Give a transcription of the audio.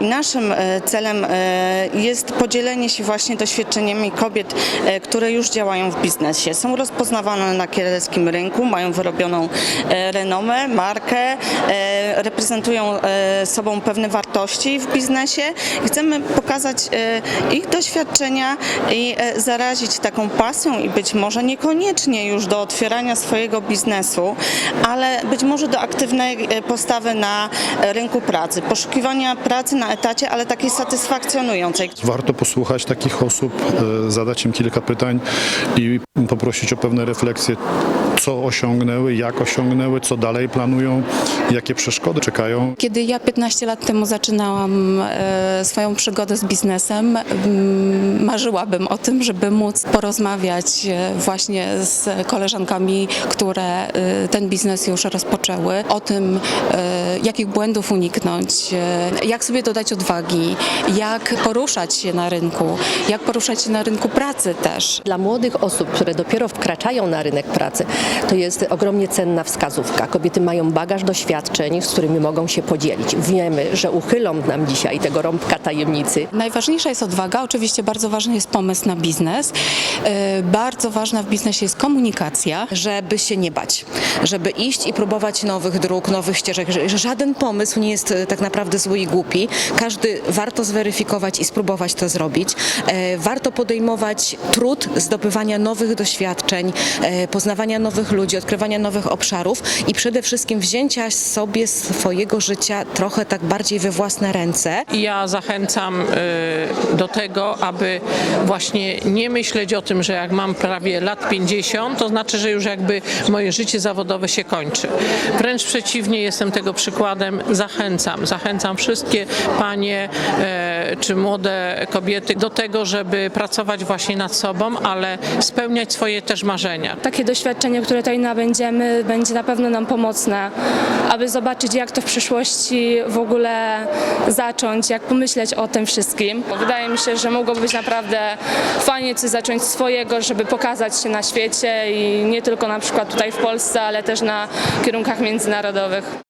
Naszym e, celem e, jest podzielenie się właśnie doświadczeniami kobiet, e, które już działają w biznesie. Są rozpoznawane na kieleckim rynku, mają wyrobioną renomę, markę, reprezentują sobą pewne wartości w biznesie. Chcemy pokazać ich doświadczenia i zarazić taką pasją i być może niekoniecznie już do otwierania swojego biznesu, ale być może do aktywnej postawy na rynku pracy, poszukiwania pracy na etacie, ale takiej satysfakcjonującej. Warto posłuchać takich osób, e, zadać im kilka pytań i poprosić o pewne refleksje, co osiągnęły, jak osiągnęły, co dalej planują, jakie przeszkody czekają. Kiedy ja 15 lat temu zaczynałam e, swoją przygodę z biznesem, mm, marzyłabym o tym, żeby móc porozmawiać e, właśnie z koleżankami, które ten biznes już rozpoczęły, o tym, jakich błędów uniknąć, jak sobie dodać odwagi, jak poruszać się na rynku, jak poruszać się na rynku pracy też. Dla młodych osób, które dopiero wkraczają na rynek pracy, to jest ogromnie cenna wskazówka. Kobiety mają bagaż doświadczeń, z którymi mogą się podzielić. Wiemy, że uchylą nam dzisiaj tego rąbka tajemnicy. Najważniejsza jest odwaga, oczywiście bardzo ważny jest pomysł na biznes. E, Bardzo ważna w biznesie jest komunikacja. żeby się nie bać, żeby iść i próbować nowych dróg, nowych ścieżek. Że- że Żaden pomysł nie jest e, tak naprawdę zły i głupi. Każdy warto zweryfikować i spróbować to zrobić. E, Warto podejmować trud zdobywania nowych doświadczeń, e, poznawania nowych ludzi, odkrywania nowych obszarów i przede wszystkim wzięcia sobie swojego życia trochę tak bardziej we własne ręce. Ja zachęcam y, do tego, aby właśnie nie myśleć o tym, że jak mam prawie lat 50, to znaczy, że już jakby moje życie zawodowe się kończy. Wręcz przeciwnie, jestem tego przykładem. Zachęcam, zachęcam wszystkie panie e, czy młode kobiety do tego, żeby pracować właśnie nad sobą, ale spełniać swoje też marzenia. Takie doświadczenie, które tutaj nabędziemy, będzie na pewno nam pomocne, aby zobaczyć, jak to w przyszłości w ogóle zacząć, jak pomyśleć o tym wszystkim. Wydaje mi się, że mogłoby być naprawdę fajnie coś zacząć swojego, żeby pokazać się na świecie i nie tylko na przykład tutaj w Polsce, ale też na kierunkach międzynarodowych.